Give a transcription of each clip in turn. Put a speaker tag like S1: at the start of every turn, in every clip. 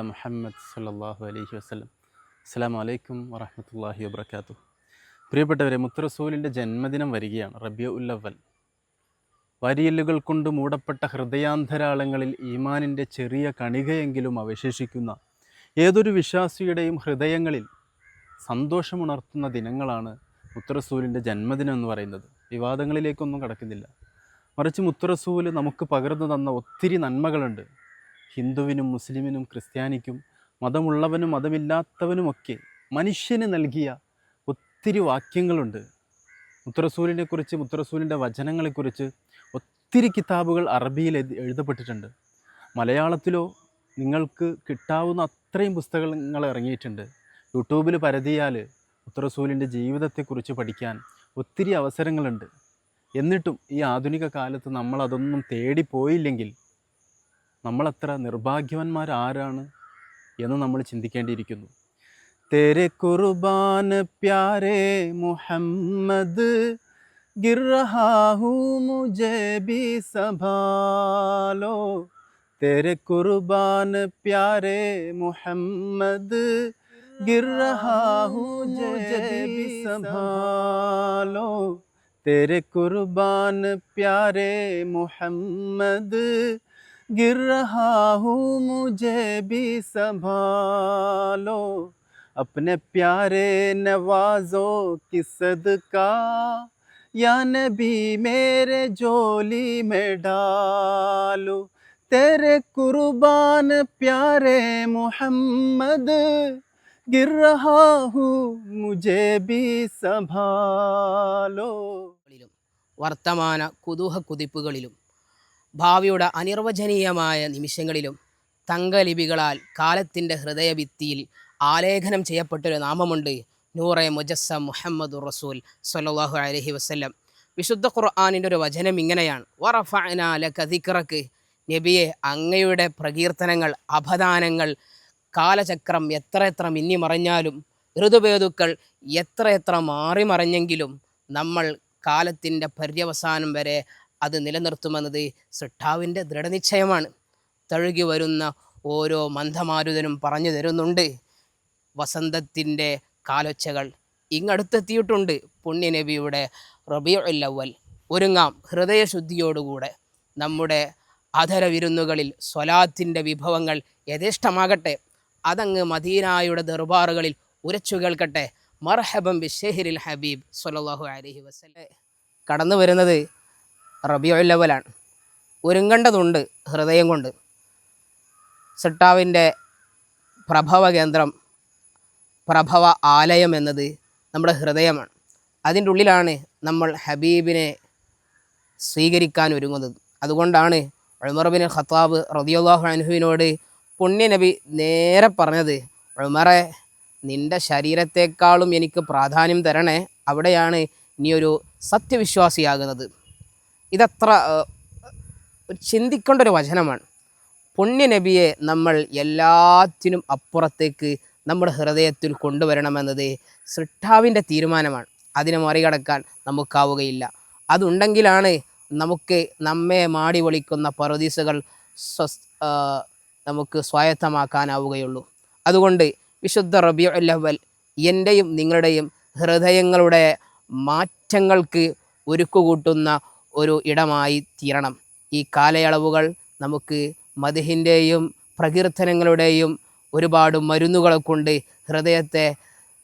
S1: മുഹമ്മദ് സല്ലാഹു അലൈഹി വസ്ലം അസ്സാം വലൈക്കും വറഹമത്തല്ലാഹി വബർക്കാത്തു പ്രിയപ്പെട്ടവരെ മുത്തറസൂലിന്റെ ജന്മദിനം വരികയാണ് റബിയ ഉല്ലവൽ വരിയല്ലുകൾ കൊണ്ട് മൂടപ്പെട്ട ഹൃദയാന്തരാളങ്ങളിൽ ഈമാനിന്റെ ചെറിയ കണികയെങ്കിലും അവശേഷിക്കുന്ന ഏതൊരു വിശ്വാസിയുടെയും ഹൃദയങ്ങളിൽ സന്തോഷമുണർത്തുന്ന ദിനങ്ങളാണ് മുത്തറസൂലിന്റെ ജന്മദിനം എന്ന് പറയുന്നത്. വിവാദങ്ങളിലേക്കൊന്നും കടക്കുന്നില്ല. മറിച്ച് മുത്തറസൂൽ നമുക്ക് പകർന്നു തന്ന ഒത്തിരി നന്മകളുണ്ട്. ഹിന്ദുവിനും മുസ്ലിമിനും ക്രിസ്ത്യാനിക്കും മതമുള്ളവനും മതമില്ലാത്തവനുമൊക്കെ മനുഷ്യന് നൽകിയ ഒത്തിരി വാക്യങ്ങളുണ്ട്. മുത്തറസൂലിനെക്കുറിച്ച് മുത്തറസൂലിന്റെ വചനങ്ങളെക്കുറിച്ച് ഒത്തിരി കിതാബുകൾ അറബിയിൽ എഴുതി- എഴുതപ്പെട്ടിട്ടുണ്ട്. മലയാളത്തിലോ നിങ്ങൾക്ക് കിട്ടാവുന്ന അത്രയും പുസ്തകങ്ങൾ ഇറങ്ങിയിട്ടുണ്ട്. യൂട്യൂബിൽ പരതിയാൽ മുത്തറസൂലിന്റെ ജീവിതത്തെക്കുറിച്ച് പഠിക്കാൻ ഒത്തിരി അവസരങ്ങളുണ്ട്. എന്നിട്ടും ഈ ആധുനിക കാലത്ത് നമ്മളതൊന്നും തേടിപ്പോയില്ലെങ്കിൽ നമ്മളത്ര നിർഭാഗ്യവാന്മാരാരാണ് എന്ന് നമ്മൾ ചിന്തിക്കേണ്ടിയിരിക്കുന്നു തേരെ കുർബാൻ പ്യാരെ മുഹമ്മദ് गिर रहा हूँ मुझे भी संभालो तेरे कुर्बान प्यारे मोहम्मद गिर रहा हूँ मुझे भी संभालो तेरे कुर्बान प्यारे मोहम्मद गिर रहा हूँ मुझे भी संभालो अपने प्यारे नवाजों की सदका या नबी मेरे झोली में डालो तेरे कुर्बान प्यारे मोहम्मद गिर रहा हूँ मुझे भी संभालो
S2: ളിലും വർത്തമാന കുതൂഹ കുതിപ്പുകളിലും ഭാവിയുടെ അനിർവചനീയമായ നിമിഷങ്ങളിലും തങ്കലിപികളാൽ കാലത്തിന്റെ ഹൃദയഭിത്തിയിൽ ആലേഖനം ചെയ്യപ്പെട്ടൊരു നാമമുണ്ട്. നൂറെ മുജസ്സ മുഹമ്മദ് റസൂൽ സല്ലാഹു അലഹി വസല്ലം. വിശുദ്ധ ഖുർആാനിന്റെ ഒരു വചനം ഇങ്ങനെയാണ്. വറഫഅനാല കതിക്കറക്ക് നബിയെ അങ്ങയുടെ പ്രകീർത്തനങ്ങൾ അപദാനങ്ങൾ കാലചക്രം എത്ര എത്ര മിന്നി മറഞ്ഞാലും ഋതുപേതുക്കൾ എത്ര എത്ര മാറി മറിഞ്ഞെങ്കിലും നമ്മൾ കാലത്തിന്റെ പര്യവസാനം വരെ അത് നിലനിർത്തുമെന്നത് സിട്ടാവിന്റെ ദൃഢനിശ്ചയമാണ്. തഴുകി വരുന്ന ഓരോ മന്ദമാരുതനും പറഞ്ഞു തരുന്നുണ്ട്. വസന്തത്തിന്റെ കാലൊച്ചകൾ ഇങ്ങടുത്തെത്തിയിട്ടുണ്ട്. പുണ്യനബിയുടെ റബിയുല്ലവൽ ഒരുങ്ങാം ഹൃദയശുദ്ധിയോടുകൂടെ. നമ്മുടെ അധര വിരുന്നുകളിൽ സ്വലാത്തിന്റെ വിഭവങ്ങൾ യഥേഷ്ടമാകട്ടെ. അതങ്ങ് മദീനായുടെ ദർബാറുകളിൽ ഉരച്ചു കേൾക്കട്ടെ. മർഹബം ബിഷെഹിരിൽ ഹബീബ് സല്ലല്ലാഹു അലഹി വസല്ലം. കടന്നു വരുന്നത് റബിയുല്ലവലാണ് ഒരുങ്ങേണ്ടതുണ്ട് ഹൃദയം കൊണ്ട്. സിട്ടാവിന്റെ പ്രഭവ കേന്ദ്രം പ്രഭവ ആലയം എന്നത് നമ്മുടെ ഹൃദയമാണ്. അതിന്റെ ഉള്ളിലാണ് നമ്മൾ ഹബീബിനെ സ്വീകരിക്കാൻ ഒരുങ്ങുന്നത്. അതുകൊണ്ടാണ് ഉൾമറബിൻ ഖത്താബ് റതിയുള്ളാഹു അനുഹുവിനോട് പുണ്യനബി നേരെ പറഞ്ഞത് ഉൾമറെ നിന്റെ ശരീരത്തെക്കാളും എനിക്ക് പ്രാധാന്യം തരണേ. അവിടെയാണ് നീ ഒരു സത്യവിശ്വാസിയാകുന്നത്. ഇതത്ര ചിന്തിക്കേണ്ട ഒരു വചനമാണ്. പുണ്യനബിയെ നമ്മൾ എല്ലാത്തിനും അപ്പുറത്തേക്ക് നമ്മുടെ ഹൃദയത്തിൽ കൊണ്ടുവരണമെന്നത് സൃഷ്ടാവിന്റെ തീരുമാനമാണ്. അതിനെ മറികടക്കാൻ നമുക്കാവുകയില്ല. അതുണ്ടെങ്കിലാണ് നമുക്ക് നമ്മെ മാടി വിളിക്കുന്ന പറുദീസുകൾ നമുക്ക് സ്വായത്തമാക്കാനാവുകയുള്ളൂ. അതുകൊണ്ട് വിശുദ്ധ റബിയ അല്ലവൽ എന്റെയും നിങ്ങളുടെയും ഹൃദയങ്ങളുടെ മാറ്റങ്ങൾക്ക് ഒരുക്കുകൂട്ടുന്ന ഒരു ഇടമായി തീരണം. ഈ കാലയളവുകൾ നമുക്ക് മധുഹിന്റെയും പ്രകീർത്തനങ്ങളുടെയും ഒരുപാട് മരുന്നുകളെ കൊണ്ട് ഹൃദയത്തെ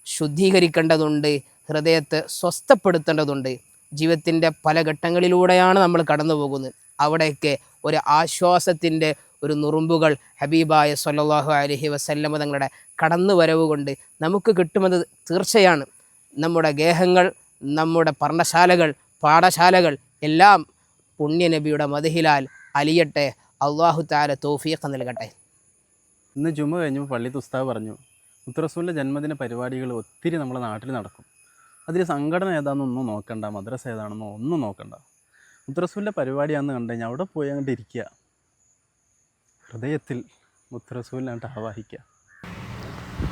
S2: ശുദ്ധീകരിക്കേണ്ടതുണ്ട് ഹൃദയത്തെ സ്വസ്ഥപ്പെടുത്തേണ്ടതുണ്ട്. ജീവിതത്തിന്റെ പല ഘട്ടങ്ങളിലൂടെയാണ് നമ്മൾ കടന്നു പോകുന്നത് അവിടെയൊക്കെ ഒരു ആശ്വാസത്തിന്റെ ഒരു നുറുമ്പുകൾ ഹബീബായ സല്ലല്ലാഹു അലഹി വസല്ലമ തങ്ങളുടെ കടന്നു വരവ് കൊണ്ട് നമുക്ക് കിട്ടുമെന്നത് തീർച്ചയാണ്. നമ്മുടെ ഗേഹങ്ങൾ നമ്മുടെ പർണശാലകൾ പാഠശാലകൾ എല്ലാം പുണ്യനബിയുടെ മതിഹിലാൽ അലിയട്ടെ. അള്ളാഹു താര തോഫിയൊക്കെ നൽകട്ടെ.
S1: ഇന്ന് ജുമ കഴിഞ്ഞപ്പോൾ പള്ളി തുസ്താവ് പറഞ്ഞു മുത്തറസൂലിന്റെ ജന്മദിന പരിപാടികൾ ഒത്തിരി നമ്മുടെ നാട്ടിൽ നടക്കും. അതിൽ സംഘടന ഏതാണെന്നൊന്നും നോക്കണ്ട മദ്രസ ഏതാണെന്നോ ഒന്നും നോക്കണ്ട. മുത്തറസൂലിന്റെ പരിപാടിയാണെന്ന് കണ്ടു കഴിഞ്ഞാൽ അവിടെ പോയി അങ്ങോട്ട് ഇരിക്കുക. ഹൃദയത്തിൽ മുത്തറസൂലിനായിട്ട് ആവാഹിക്കുക.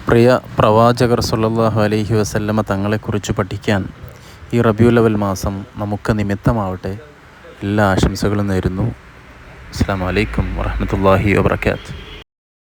S1: പ്രിയ പ്രവാചകർ സുല്ലാഹു അലഹി വസല്ലമ തങ്ങളെക്കുറിച്ച് പഠിക്കാൻ ഈ റബിയുലവൽ മാസം നമുക്ക് നിമിത്തമാവട്ടെ എല്ലാ ആശംസകളും നേരുന്നു. അസ്സാം വലൈക്കും വാഹമത്തല്ലാഹി വാബർക്കാത്ത്